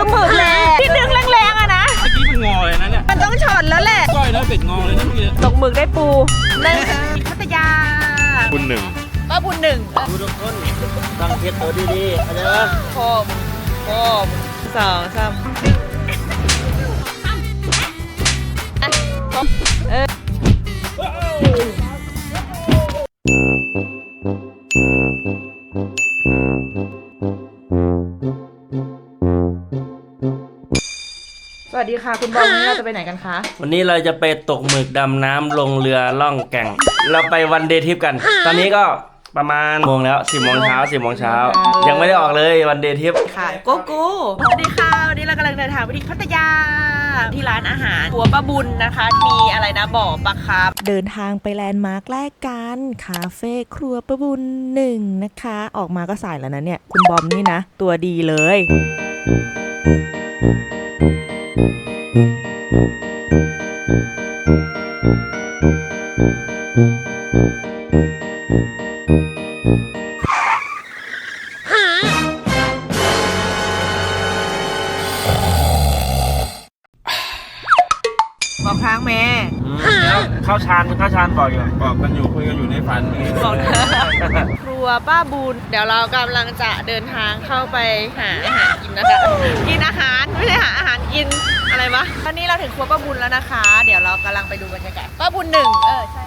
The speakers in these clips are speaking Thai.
คือหมึกแหละที่ดึงแรงๆอะนะ เมื่อกี้มันงอเลยนะเนี่ยมันต้องช็อตแล้วแหละก้อยแล้วเป็ดงอเลยนะเมื่อกี้ตกหมึกได้ปูหนึ่งพัทยาคุณหนึ่งป้าบุญหนึ่งดูทุกคนตั้งเพชรตัวดีๆอะไรวะโคมโคมสองสามอะ ดีค่ะ คุณบอลวันนี้เราจะไปไหนกันคะ วันนี้เราจะไปตกหมึกดำน้ำลงเรือล่องแก่ง เราไปวันเดย์ทริปกัน ตอนนี้ก็ประมาณโมงแล้วสิบโมงเช้าสิบโมงเช้ายังไม่ได้ออกเลยวันเดย์ทริปค่ะโกโก้สวัสดีค่ะวันนี้เรากำลังเดินทางไปที่พัทยา ที่ร้านอาหารครัวป้าบุญนะคะ มีอะไรนะบ่อปลาครับเดินทางไปแลนด์มาร์คแรกกันคาเฟ่ครัวประบุญหนึ่งนะคะ ออกมาก็สายแล้วนะเนี่ย คุณบอมนี่นะ ตัวดีเลยบ อก เข้าชานเข้าชานบอกอยู่บอกกันอยู่คุยกันอยู่ในฝันเมื่อกี้บอกนะครัวป้าบุญเดี๋ยวเรากำลังจะเดินทางเข้าไปหาอาหารกินนะคะกินอาหารไม่ใช่หาอาหารกินอะไรวะตอนนี้เราถึงครัวป้าบุญแล้วนะคะ เดี๋ยวเรากำลังไปดูบรรยากาศป้าบุญหนึ่งเออใช่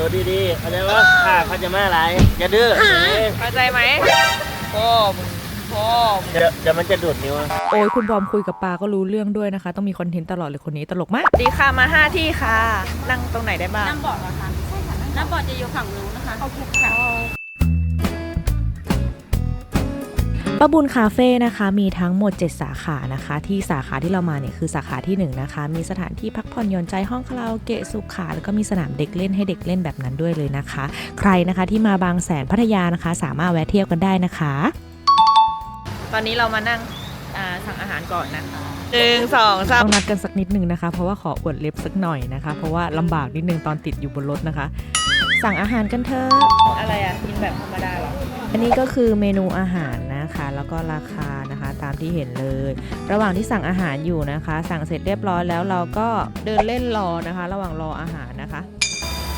ตัวดีๆเข้าใจปะข้าเขาจะมาอะไรอย่าดื้อเอ้ยเข้าใจไหมโอ้มึงโอ้มึงเดี๋ยวเดี๋ยวมันจะดูดนิ้วโอ้ยคุณบอมคุยกับปาก็รู้เรื่องด้วยนะคะ ต้องมีคอนเทนต์ตลอดเลยคนนี้ตลกมากสวัสดีค่ะมาห้าที่ค่ะ นั่งตรงไหนได้บ้างน้ำบอดเหรอคะใช่ค่ะน้ำบอดจะอยู่ฝั่งนู้นนะคะโอเคค่ะ ป้าบุญคาเฟ่นะคะมีทั้งหมด 7 สาขานะคะ ที่สาขาที่เรามาเนี่ยคือสาขาที่ 1 นะคะ มีสถานที่พักผ่อนหย่อนใจห้องคาราโอเกะสุขา แล้วก็มีสนามเด็กเล่นให้เด็กเล่นแบบนั้นด้วยเลยนะคะ ใครนะคะที่มาบางแสนพัทยานะคะ สามารถแวะเที่ยวกันได้นะคะ ตอนนี้เรามานั่งอ่าสั่งอาหารก่อนนะคะหนึ่งสองสามต้องนัดกันสักนิดหนึ่งนะคะ เพราะว่าขออวดเล็บสักหน่อยนะคะ เพราะว่าลำบากนิดนึงตอนติดอยู่บนรถนะคะ สั่งอาหารกันเถอะอะไรอะกินแบบธรรมดาเหรอ อันนี้ก็คือเมนูอาหารนะคะ แล้วก็ราคานะคะตามที่เห็นเลย ระหว่างที่สั่งอาหารอยู่นะคะ สั่งเสร็จเรียบร้อยแล้วเราก็เดินเล่นรอนะคะ ระหว่างรออาหารนะคะ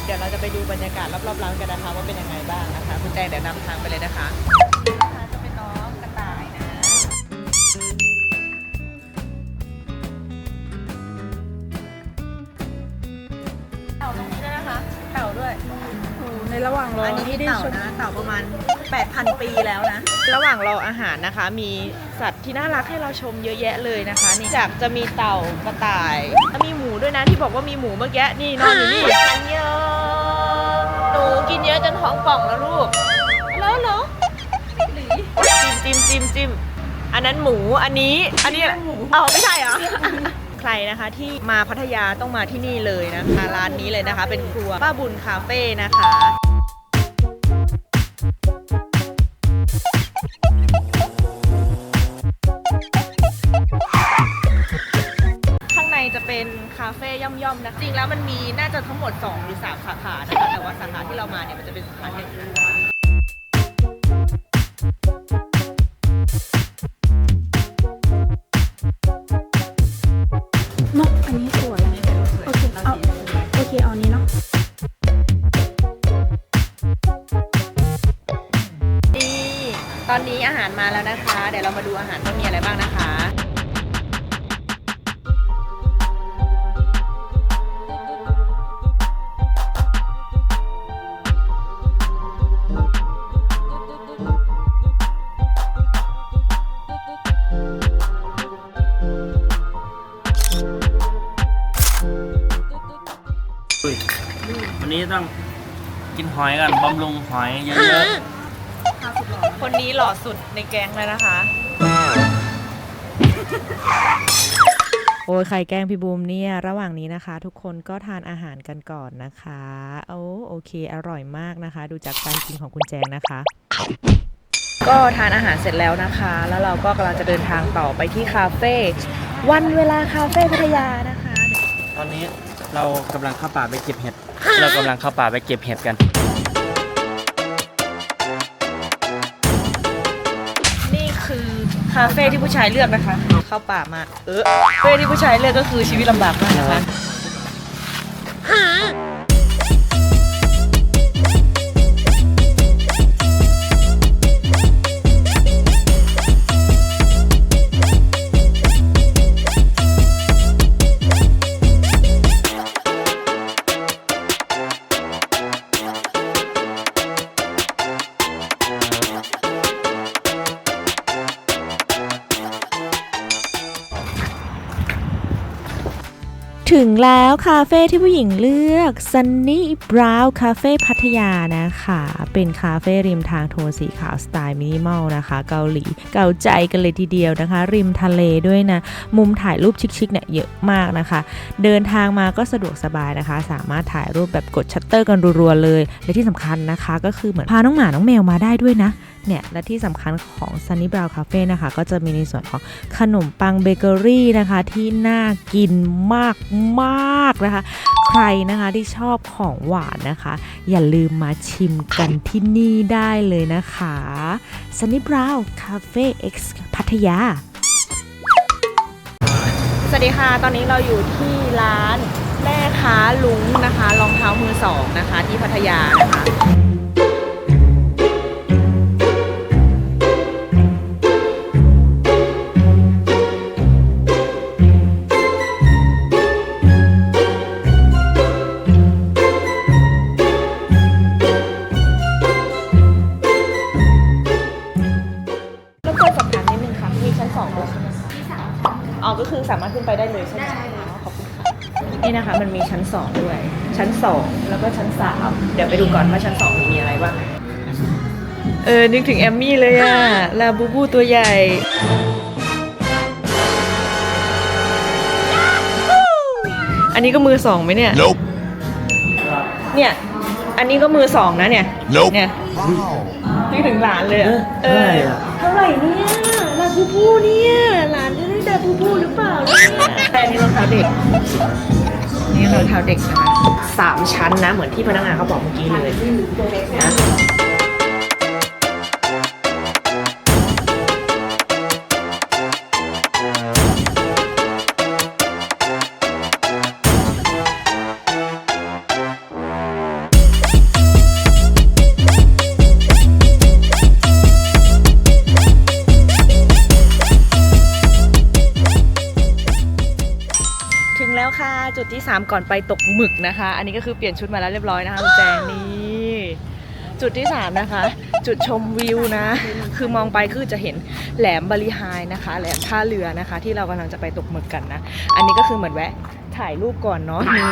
เดี๋ยวเราจะไปดูบรรยากาศรอบๆร้านกันนะคะ ว่าเป็นยังไงบ้างนะคะ คุณแจงเดี๋ยวนำทางไปเลยนะคะ ในระหว่างรออันนี้เต่านะเต่าประมาณ 8,000 ปีแล้วนะ ระหว่างรออาหารนะคะ มีสัตว์ที่น่ารักให้เราชมเยอะแยะเลยนะคะ นี่จากจะมีเต่ากระต่ายแล้วมีหมูด้วยนะที่บอกว่ามีหมูเมื่อกี้นี่นอนอยู่นี่อันเยอะหนูกินเยอะจนท้องป่องแล้วลูกแล้วเหรอจิ้มจิ้มจิ้มจิ้มอันนั้นหมูอันนี้อันนี้เอาไม่ใช่เหรอใครนะคะที่มาพัทยาต้องมาที่นี่เลยนะคะร้านนี้เลยนะคะ เป็นครัวป้าบุญคาเฟ่นะคะ เป็นคาเฟ่ย่อมๆนะจริงแล้วมันมีน่าจะทั้งหมด 2 หรือ 3 สาขานะคะแต่ว่าสาขาที่เรามาเนี่ยมันจะเป็นสาขาแนนี้ต้องกินหอยกันบำรุงหอยเยอะคนนี้หล่อสุดในแก๊งเลยนะคะ โอ้อ้ยใครแกล้งพี่บูมเนี่ย ระหว่างนี้นะคะ ทุกคนก็ทานอาหารกันก่อนนะคะ โอ้โอเค อร่อยมากนะคะ ดูจากการกินของคุณแจงนะคะ ก็ทานอาหารเสร็จแล้วนะคะ แล้วเราก็กำลังจะเดินทางต่อไปที่คาเฟ่วันเวลาคาเฟ่พัทยานะคะตอนนี้ เรากำลังเข้าป่าไปเก็บเห็ด เรากำลังเข้าป่าไปเก็บเห็ดกัน นี่คือคาเฟ่ที่ผู้ชายเลือกนะคะ เข้าป่ามา เออคาเฟ่ที่ผู้ชายเลือกก็คือชีวิตลำบากมากนะคะ ถึงแล้วคาเฟ่ที่ผู้หญิงเลือก Sunny Brow Cafe พัทยานะคะ เป็นคาเฟ่ริมทางโทนสีขาวสไตล์มินิมอลนะคะ เกาหลีเกาใจกันเลยทีเดียวนะคะ ริมทะเลด้วยนะ มุมถ่ายรูปชิคๆเนี่ยเยอะมากนะคะ เดินทางมาก็สะดวกสบายนะคะ สามารถถ่ายรูปแบบกดชัตเตอร์กันรัวๆเลย และที่สำคัญนะคะ ก็คือเหมือนพาน้องหมาน้องแมวมาได้ด้วยนะเนี่ยและที่สำคัญของ Sunny Brow Cafe นะคะ ก็จะมีในส่วนของขนมปังเบเกอรี่นะคะ ที่น่ากินมากมากนะคะ ใครนะคะที่ชอบของหวานนะคะ อย่าลืมมาชิมกันที่นี่ได้เลยนะคะ Sunny Brow Cafe X พัทยา สวัสดีค่ะ ตอนนี้เราอยู่ที่ร้านแม่ค้าลุงนะคะ รองเท้ามือสองนะคะ ที่พัทยานะคะ ชั้นสองด้วย ชั้นสองแล้วก็ชั้นสามเดี๋ยวไปดูก่อนว่าชั้นสองมีอะไรบ้างเออ นึกถึงแอมมี่เลยอะลาบูบูตัวใหญ่ อันนี้ก็มือสองไหมเนี่ย Nope. เนี่ย อันนี้ก็มือสองนะเนี่ย Nope. เนี่ย นึกถึงหลานเลยอะเออ เท่าไหร่อะเท่าไหร่เนี่ยลาบูบูเนี่ย หลานจะได้ลาบูบูหรือเปล่าเนี่ยแต่อันนี้รองเท้าเด็ก นี่รองเท้าเด็กนะคะสามชั้นนะ เหมือนที่พนักงานเขาบอกเมื่อกี้เลยนะ 3 ก่อนไปตกหมึกนะคะ อันนี้ก็คือเปลี่ยนชุดมาแล้วเรียบร้อยนะคะคุณแจงนี่จุดที่ 3 นะคะ จุดชมวิวนะ คือมองไปคือจะเห็นแหลมบริหายนะคะ แหลมท่าเรือนะคะ ที่เรากำลังจะไปตกหมึกกันนะ อันนี้ก็คือเหมือนแวะถ่ายรูปก่อนเนาะนี่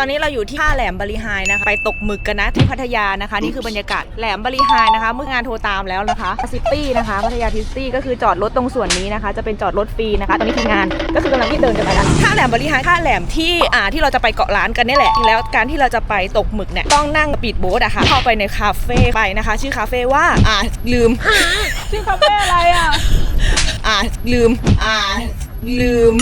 ตอนนี้เราอยู่ที่ท่าแหลมบริหายนะคะ ไปตกหมึกกันนะที่พัทยานะคะ นี่คือบรรยากาศแหลมบริหายนะคะ เมื่องานโทรตามแล้วนะคะซิตี้นะคะ พัทยาทิสตี้ก็คือจอดรถตรงส่วนนี้นะคะ จะเป็นจอดรถฟรีนะคะ ตอนนี้ทีมงานก็คือกำลังที่เดินกันไปแล้วท่าแหลมบริหารท่าแหลมที่อ่าที่เราจะไปเกาะล้านกันนี่แหละแล้วการที่เราจะไปตกหมึกเนี่ยต้องนั่งปีดโบ๊ทอะค่ะเข้าไปในคาเฟ่ไปนะคะ ชื่อคาเฟ่ว่าอ่าลืม ชื่อคาเฟ่อะไรอะอ่าลืมอ่าลืม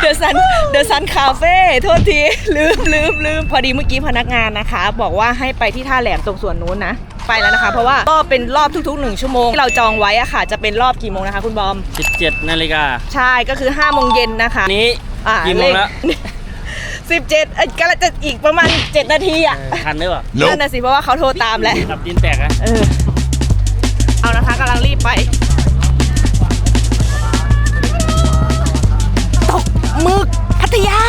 เดอะซันเดอะซันคาเฟ่โทษที ลืมลืมลืมพอดีเมื่อกี้พนักงานนะคะ บอกว่าให้ไปที่ท่าแหลมตรงส่วนนู้นนะ ไปแล้วนะคะ เพราะว่าก็เป็นรอบทุกๆหนึ่งชั่วโมงที่เราจองไว้อะค่ะ จะเป็นรอบกี่โมงนะคะ คุณบอม 17นาฬิกาใช่ก็คือ5้าโมงเย็นนะคะนี้อ่ากี่โมงแล้วสิบเจ็ดกำลังจะอีกประมาณ 7 นาทีอะเออทันหรือเปล่านั่ Nope. นน่ะสิเพราะว่าเขาโทรตามแล้วดับดินแตกอะเออเอานะคะกำลังรีบไป มึกพัทยา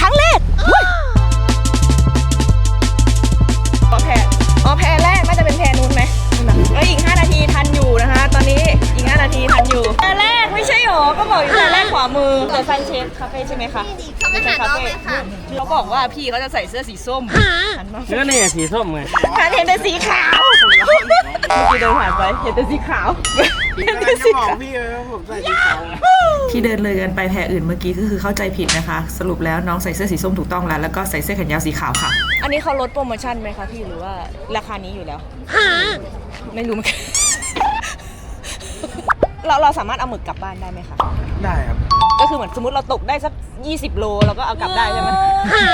ครั้งแรกเว้ยอ๋อแพรอ๋อแพรแรกน่าจะเป็นแพรนู้นไหมเอ้ยอีก 5 นาทีทันอยู่นะคะ ตอนนี้อีก 5 นาทีทันอยู่แพรแรกไม่ใช่หรอ ก็บอกอยู่แล้ว งเลยค่ะเขาบอกว่าพี่เขาจะใส่เสื้อสีส้มหันมาเนื้อนี่สีส้มไงฉันเห็นแต่สีขาวเมื่อกี้เดินผ่านไปเห็นแต่สีขาวเห็นแต่สีขาวที่เดินเลยกันไปแพรอื่นเมื่อกี้ก็คือเข้าใจผิดนะคะ สรุปแล้วน้องใส่เสื้อสีส้มถูกต้องแล้ว แล้วก็ใส่เสื้อแขนยาวสีขาวค่ะ อันนี้เขาลดโปรโมชั่นไหมคะพี่หรือว่าราคานี้อยู่แล้วไม่รู้เหมือนกัน เราเราสามารถเอาหมึกกลับบ้านได้ไหมคะ ได้ครับ ก็คือเหมือนสมมติเราตกได้สัก 20 โลเราก็เอากลับได้ใช่ไหม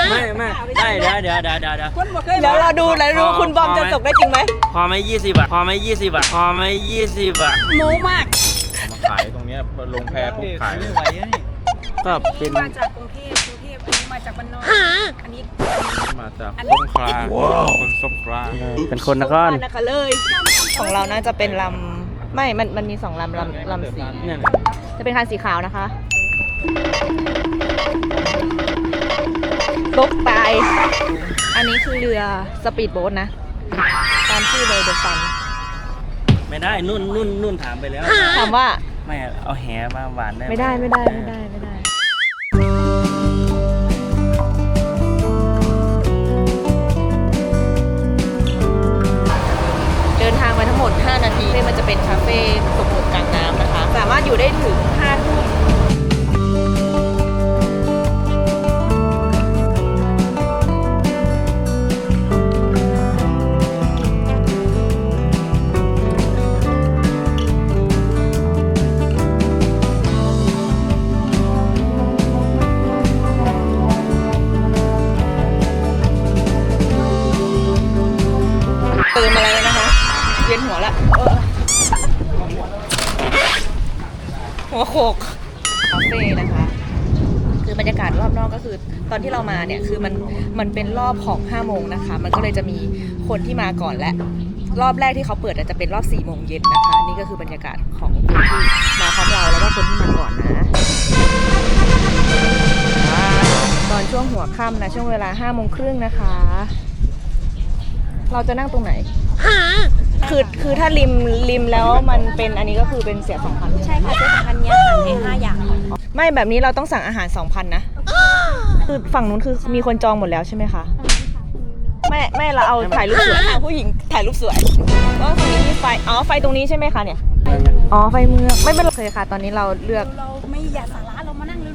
ไม่ไม่ได้เดี๋ยวเดี๋ยวเดี๋ยวเดี๋ยวเดี๋ยวเดี๋ยวเราดูแล้วดูคุณบอมจะตกได้จริงไหม พอไหมยี่สิบอะ พอไหมยี่สิบอะ พอไหมยี่สิบอะ โม้มากมาขายตรงเนี้ยพอลงแพปุ๊บขายเลยก็เป็นมาจากกรุงเทพกรุงเทพอันนี้มาจากบ้านนอกอันนี้ มาจากสงขลาคนสงขลาเป็นคนนครนะคะเลย ของเราน่าจะเป็นลำ ไม่ มัน มันมีสองลำลำลำสี เนี่ยจะเป็นคันสีขาวนะคะตกตาย อันนี้คือเรือสปีดโบ๊ทนะ ตามชื่อเลยเดอะซัน ไม่ได้นุ่นนุ่นนุ่นถามไปแล้ว ถามว่า ไม่เอาแหมาหวานได้หไม่ได้ไม่ได้ไม่ได้ไม่ได้ เดินทางมาทั้งหมด5นา ที่มันจะเป็นคาเฟ่ตกหมึกกลางน้ำนะคะ สามารถอยู่ได้ถึง5ทุ่ม มันมันเป็นรอบของ5โมงนะคะ มันก็เลยจะมีคนที่มาก่อนและ รอบแรกที่เขาเปิดอาจจะเป็นรอบ4โมงเย็นนะคะ นี่ก็คือบรรยากาศของคนที่มาพร้อมเราแล้วก็คนที่มาก่อนนะอ่าตอนช่วงหัวค่ำนะ ช่วงเวลา5โมงครึ่งนะคะ เราจะนั่งตรงไหนคือคือถ้าริมริมแล้วมันเป็นอันนี้ก็คือเป็นเสียสองพันใช่ค่ะเสื้อสำคัญเนี้ยค่ะให้ห้าอย่างค่ะไม่แบบนี้เราต้องสั่งอาหารสองพันนะ คือฝั่งนู้นคือมีคนจองหมดแล้วใช่ไหมคะไม่ไม่เราเอาถ่ายรูปสวยผู้หญิงถ่ายรูปสวยก็ตรงนี้มีไฟอ๋อไฟตรงนี้ใช่ไหมคะเนี่ยอ๋อไฟเมืองไม่เป็นไรเลยค่ะ ตอนนี้เราเลือกเราไม่อยากสาระเรามานั่งเร็ว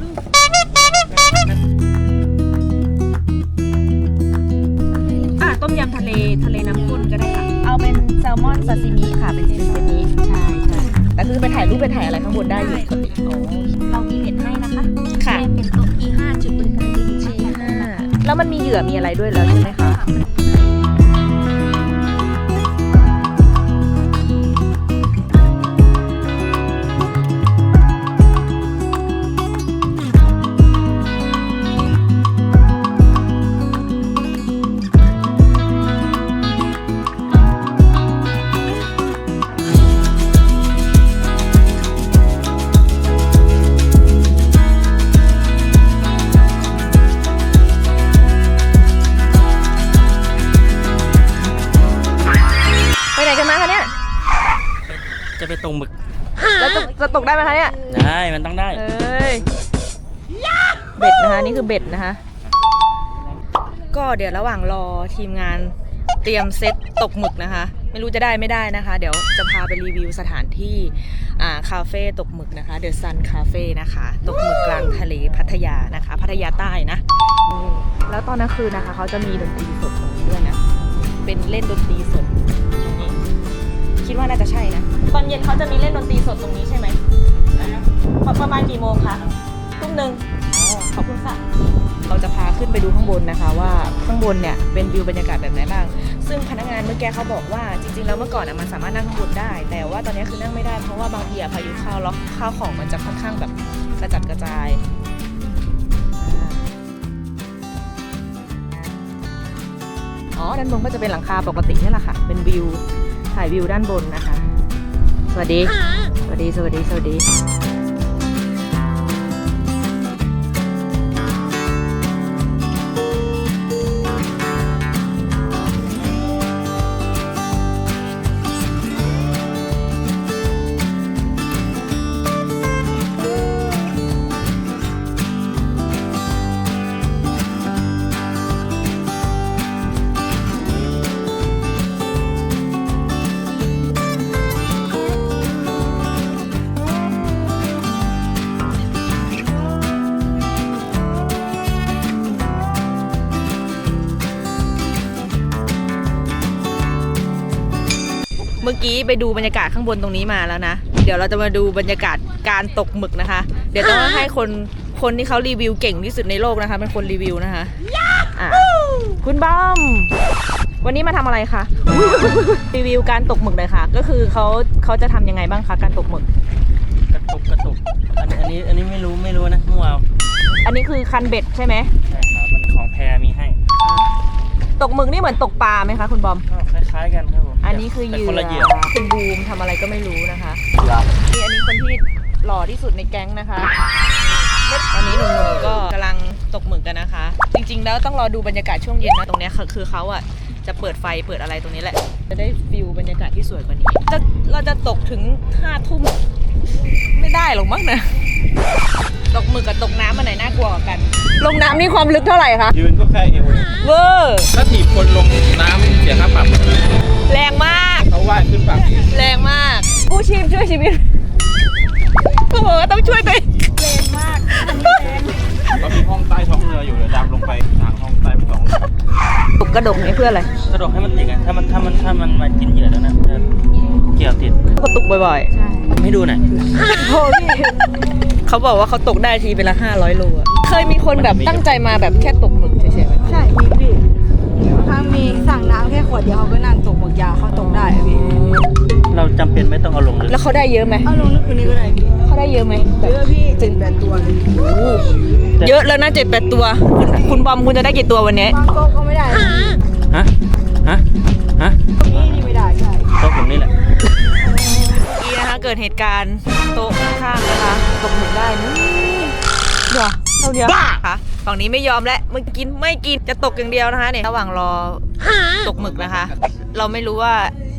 อะต้มยำทะเลทะเลน้ำข้นก็ได้ค่ะ เอาเป็นแซลมอนซาซิมิค่ะเป็นซาซิมิใช่ใช่ แต่คือไปถ่ายรูปไปถ่ายอะไรข้างบนได้อยู่ปกติอ๋อๆเรามีเน็ตให้นะคะค่ะเป็นโต๊ะ E5 จุดบริการดีทีห้าแล้วมันมีเหยื่อมีอะไรด้วยแล้วใช่ไหมคะ ตกได้ไหมคะเนี่ยได้มันต้องได้ เอ้ยเบ็ดนะคะนี่คือเบ็ดนะคะ ก็เดี๋ยวระหว่างรอทีมงานเตรียมเซตตกหมึกนะคะ ไม่รู้จะได้ไม่ได้นะคะ เดี๋ยวจะพาไปรีวิวสถานที่อ่าคาเฟ่ตกหมึกนะคะเดอะซันคาเฟ่นะคะ ตกหมึกกลางทะเลพัทยานะคะ พัทยาใต้นะอืมแล้วตอนกลางคืนนะคะเขาจะมีดนตรีสดตรงนี้ด้วยนะ เป็นเล่นดนตรีสดนี่คิดว่าน่าจะใช่นะ ตอนเย็นเขาจะมีเล่นดนตรีสดตรงนี้ใช่ไหม ประประมาณกี่โมงคะทุ่มหนึ่งอ๋อขอบคุณค่ะ เราจะพาขึ้นไปดูข้างบนนะคะ ว่าข้างบนเนี่ยเป็นวิวบรรยากาศแบบไหนบ้าง ซึ่งพนักงานเมื่อกี้เขาบอกว่าจริงๆแล้วเมื่อก่อนอะมันสามารถนั่งข้างบนได้ แต่ว่าตอนนี้คือนั่งไม่ได้เพราะว่าบางทีอะพายุเข้าแล้วข้าวของมันจะค่อนข้างแบบกระจัดกระจายอ๋อด้านบนก็จะเป็นหลังคาปกตินี่แหละค่ะ เป็นวิวถ่ายวิวด้านบนนะคะ สวัสดี สวัสดี สวัสดี สวัสดี ไปดูบรรยากาศข้างบนตรงนี้มาแล้วนะ เดี๋ยวเราจะมาดูบรรยากาศการตกหมึกนะคะ เดี๋ยวต้องให้คนคนที่เขารีวิวเก่งที่สุดในโลกนะคะ เป็นคนรีวิวนะคะอะคุณบอม วันนี้มาทำอะไรคะรีวิวการตกหมึกเลยค่ะ ก็คือเขาเขาจะทำยังไงบ้างคะการตกหมึก กระตุกกระตุกอันนี้อันนี้อันนี้ไม่รู้ไม่รู้นะมั่วเอาอันนี้คือคันเบ็ดใช่ไหมใช่ ตกหมึกนี่เหมือนตกปลาไหมคะคุณบอม ก็คล้ายๆกันครับผมอันนี้คือเหยื่แต่คนละเหยื่ออคุณบูมทำอะไรก็ไม่รู้นะคะนี่อันนี้คนที่หล่อที่สุดในแก๊งนะคะ ตอนนี้หนุ่มๆก็กำลังตกหมึกกันนะคะ จริงๆแล้วต้องรอดูบรรยากาศช่วงเย็นนะตรงเนี้ยคือคือเขาอะจะเปิดไฟเปิดอะไรตรงนี้แหละ จะได้ฟิลบรรยากาศที่สวยกว่านี้จะเราจะตกถึงห้าทุ่มไม่ได้หรอกมั้งนะต กหมึกกับตกน้ำอันไหนน่ากลัวกว่ากัน ลงน้ำนี่ความลึกเท่าไหร่คะ ยืนก็แค่เอวเวอร์ถ้าถีบคนลงน้ำเสียค่าปรับแรงมาก เขาว่ายขึ้นฝั่งแรงมาก กู้ชีพช่วยชีวิต โอ้โห ต้องช่วยตัวเองเรามีห้องใต้ท้องเรืออยู่เดี๋ยวดำลงไปทางห้องใต้ท้องเรือตกกระดกนี่เพื่ออะไร กระโดดให้มันติดกันถ้ามันถ้ามันถ้ามันมากินเหยื่อแล้วนะมันจะเกี่ยวติด กระตุกบ่อยให้ดูหน่อยๆโอ้พี่ เขาบอกว่าเขาตกได้ทีเป็นละห้าร้อยโลอะเคยมีคนแบบตั้งใจมาแบบแค่ตกหมึกเฉยๆไหมใช่มีพี่ถ้ามีสั่งน้ำแค่ขวดเดียวเขาก็นั่งตกหมึกยาวเขาตกได้อะพี่เราจำเป็นไม่ต้องเอาลงเลยแล้วเขาได้เยอะไหมเอาลงนึกคืนนี้ก็ได้พี่เขาได้เยอะไหมแบบเยอะพี่เจ็ดแปดตัวเลยเยอะแล้วนะเจ็ดแปดตัว คุณคุณบอมคุณจะได้กี่ตัววันนี้บางโต๊ะก็ไม่ได้นะฮะฮะฮะนี่นี่ไม่ได้ใช่โต๊ะผมนี่แหละ เมื่อกี้นะคะเกิดเหตุการณ์โต๊ะข้างๆนะคะตกหมึกได้นี่เดี๋ยวเท่านี้ค่ะฝั่งนี้ไม่ยอมแล้วมึงกินไม่กินจะตกอย่างเดียวนะคะเนี่ยระหว่างรอตกหมึกนะคะ เราไม่รู้ว่า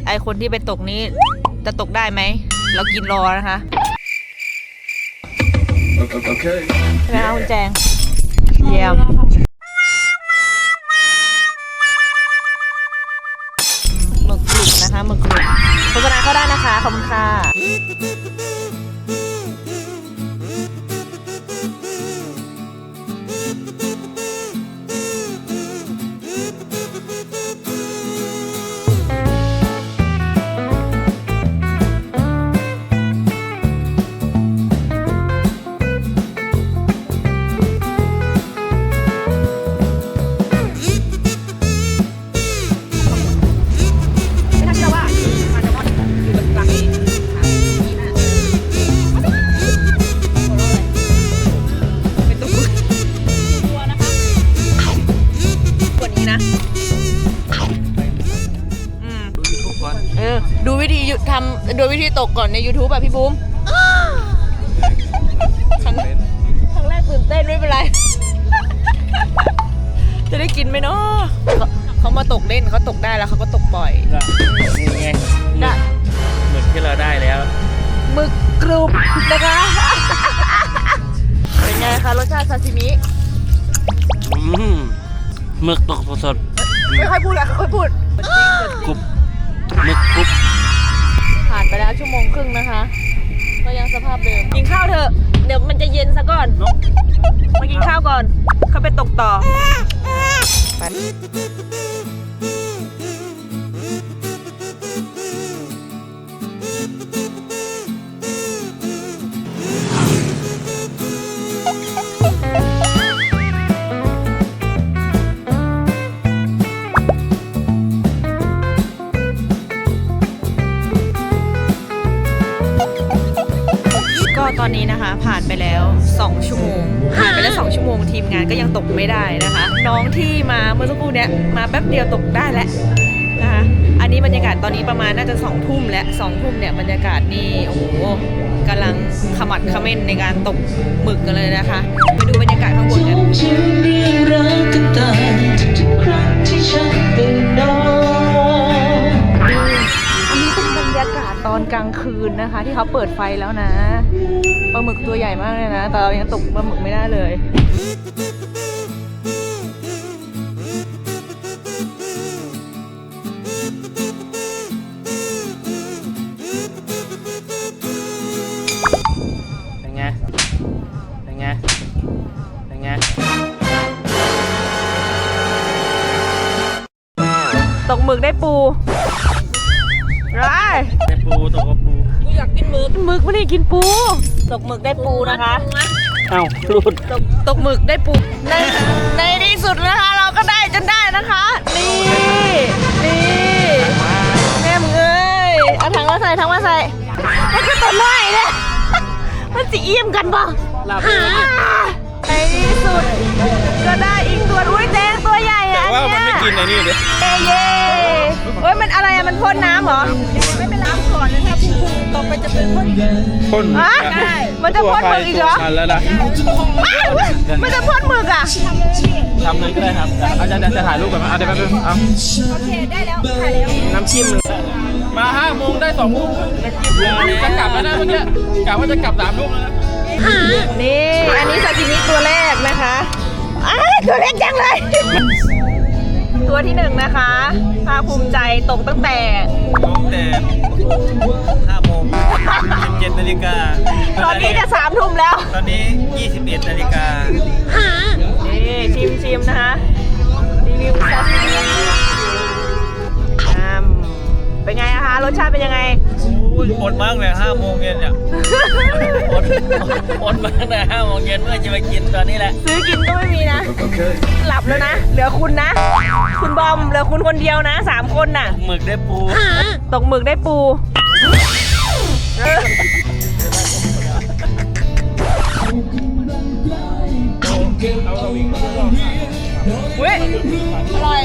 ไอคนที่ไปตกนี้จะตกได้ไหม เรากินรอนะคะโอเคใช่ไหมคะคุณแจงเยี่ยมหมึกกรุบนะคะหมึกกรุบ โฆษณาเข้าได้นะคะ ขอบคุณค่ะ ยุทำดูวิธีตกก่อนใน YouTube อะพี่บูมครั้งครั้งแรกตื่นเต้นไม่เป็นไร จะได้กินไหมเนาะเขาเขามาตกเล่นเขาตกได้แล้วเขาก็ตกปล่อยก็นี่ไงหมึกหมึกที่เราได้แล้วหมึกกรุบนะคะเป็นไงคะรสชาติซาชิมิอืมหมึกตกสดไม่ค่อยพูดอะค่อยพูดๆกรุบหมึกกรุบผ่านไปแล้วชั่วโมงครึ่งนะคะ ก็ยังสภาพเดิม กินข้าวเถอะ เดี๋ยวมันจะเย็นซะก่อน มากินข้าวก่อน เขาไปตกต่อ อนนี้นะคะ ผ่านไปแล้ว 2 ชั่วโมงผ่านไปแล้ว2ชั่วโมงทีมงานก็ยังตกไม่ได้นะคะ น้องที่มาเมื่อสักครู่เนี้ยมาแป๊บเดียวตกได้แล้วนะคะอันนี้บรรยากาศตอนนี้ประมาณน่าจะ2ทุ่มและ2ทุ่มเนี่ยบรรยากาศนี่โอ้โหกำลังขมัดขม้นในการตกหมึกกันเลยนะคะไปดูบรรยากาศข้างบนกันอัน อนกลางคืนนะคะ ที่เขาเปิดไฟแล้วนะปลาหมึกตัวใหญ่มากเลยนะแต่เรายังตกปลาหมึกไม่ได้เลยเป็นไงเป็นไงเป็นไงตกหมึกได้ปู ไรได้ปูตกกับปูหมึกไม่ได้กินปู ตกหมึกได้ปูนะคะ เอ้าหลุดตกตกหมึกได้ปูในในที่สุดนะคะ เราก็ได้จนได้นะคะ นี่นี่แม่มึงเอ้ยเอาถังมาใส่ถังมาใส่มันก็ตัวน้อยเนี่ยมันจะเอี่ยมกันป่ะหลับในที่สุดก็ได้อีก ว่ามันไม่กินไอ้นี่เลยเย้เย้เฮ้ยมันอะไรอะมันพ่นน้ำเหรอไม่เป็นล้างก่อนนะถ้าพุ่งต่อไปจะเป็นพ่นพ่นฮะมันจะพ่นหมึกอีกเหรอทันแล้วนะมันจะพ่นหมึกอะทำเลยก็ได้ครับอาจารย์จะถ่ายรูปก่อนไหมอะเดี๋ยวแป๊บนึงเอาน้ำจิ้มมาห้าโมงได้สองทุ่มจะกลับแล้วนะเมื่อกี้กะว่าจะกลับสามทุ่มแล้วนะนี่ อันนี้ซาซิมิตัวแรกนะคะอ้ายตัวเล็กจังเลย ตัวที่หนึ่งนะคะภาคภูมิใจตกตั้งแต่ตั้งแต่5โมง17นาฬิกาตอนนี้จะสามทุ่มแล้ว ตอนนี้ 21นาฬิกานี่ชิมชิมนะคะรีวิวซาซิมิอืมเป็นไงอะคะรสชาติเป็นยังไงอุ้ยอดมากเลย5โมงเย็นเนี่ย อดอดมากเลย5โมงเย็นเพื่อจะมากินตอนนี้แหละ ซื้อกินก็ไม่มีนะ หลับแล้วนะ เหลือคุณนะ คุณบอมเหลือคุณคนเดียวนะสามคนน่ะ หมึกได้ปูตกหมึกได้ปูเออเว้ยอร่อย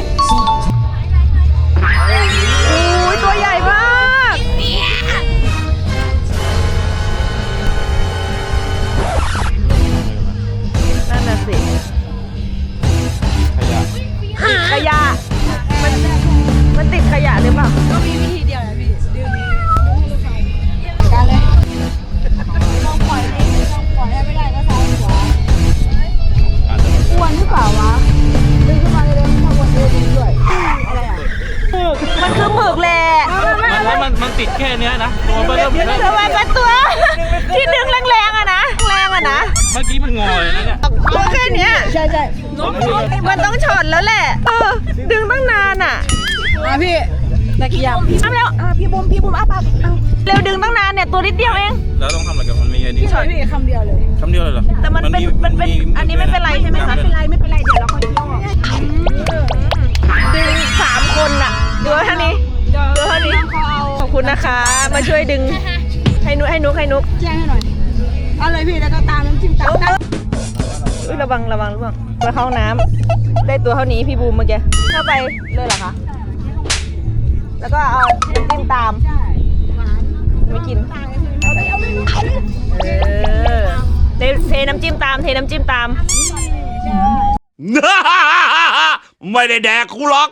โอ้ยตัวใหญ่มาก สิขยะขยะ มันมันติดขยะหรือเปล่า ก็มีวิธีเดียวแหละพี่ดึงกันเลยลองปล่อยให้ลองปล่อยให้ไม่ได้ก็ซ้ายขวาอาจจะอ้วนหรือเปล่าวะดึงขึ้นมาเลยๆถ้าอ้วนเออดึงด้วยอะไรอะมันคือหมึกแหละมันแล้วมันมันติดแค่เนี้ยนะตัวเบอร์เริ่มเลยทำไมเป็นตัว ที่ดึงแรงๆอะนะ แรงอะนะ เมื่อกี้มันงอเลยนะเนี่ย ตัวแค่เนี้ยใช่ใช่มันต้องช็อตแล้วแหละ เออ ดึงตั้งนานอะมาพี่ตะเกียบอ้าวแล้วอะพี่บุ้มพี่บุ้มอ้าปากเอาเร็วดึงตั้งนานเนี่ยตัวนิดเดียวเอง แล้วต้องทำอะไรกับมันมีไงดีพี่ช่วยพี่คำเดียวเลยคำเดียวเลยเหรอ แต่มันเป็นมันเป็นอันนี้ไม่เป็นไรใช่ไหมคะไม่เป็นไรไม่เป็นไรเดี๋ยวเราค่อยเคี่ยวออกดึงสามคนอะตัวเท่านี้ตัวเท่านี้เขาเอาขอบคุณนะคะ มาช่วยดึงให้นุกให้นุกให้นุกแจ้งให้หน่อยเอาเลยพี่แล้วก็ตามน้ำจิ้มตามตามอุ้ย ระวังระวังระวังไปเข้าห้องน้ำได้ตัวเท่านี้พี่บูมเมื่อกี้เข้าไปเลยเหรอคะแล้วก็เอาน้ำจิ้มตามไม่กินเอาเลยเอาเลยเอาเลยเออเทเทน้ำจิ้มตาม เทน้ำจิ้มตาม ไม่ได้แดกกูหรอก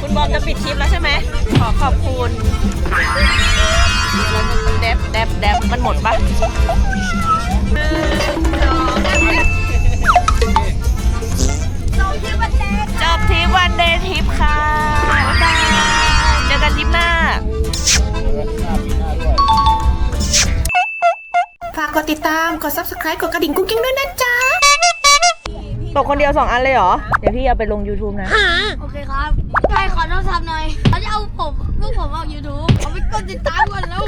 คุณบอมจะปิดคลิปแล้วใช่ไหม ขอขอบคุณเดบแดบแดบมันหมดปะจบทริปวันเดย์ทริปค่ะบ๊ายบายเจอกันทริปหน้า ฝากกดติดตาม กด subscribe กดกระดิ่งกุ้งกิ้งด้วยนะจ๊ะ ตกคนเดียวสองอันเลยเหรอ เดี๋ยวพี่เอาไปลง YouTube นะ ทษทำหน่อยเขาจะเอาผมพวกผมออกยูทูบเอาไปกดติดตามก่อนแล้ว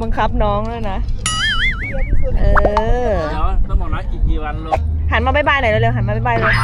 บังคับน้องด้วยนะ เออ เดี๋ยวต้องบอกนะอีกกี่วันลงหันมาบายบายหน่อยเร็วๆหันมาบายบายเลย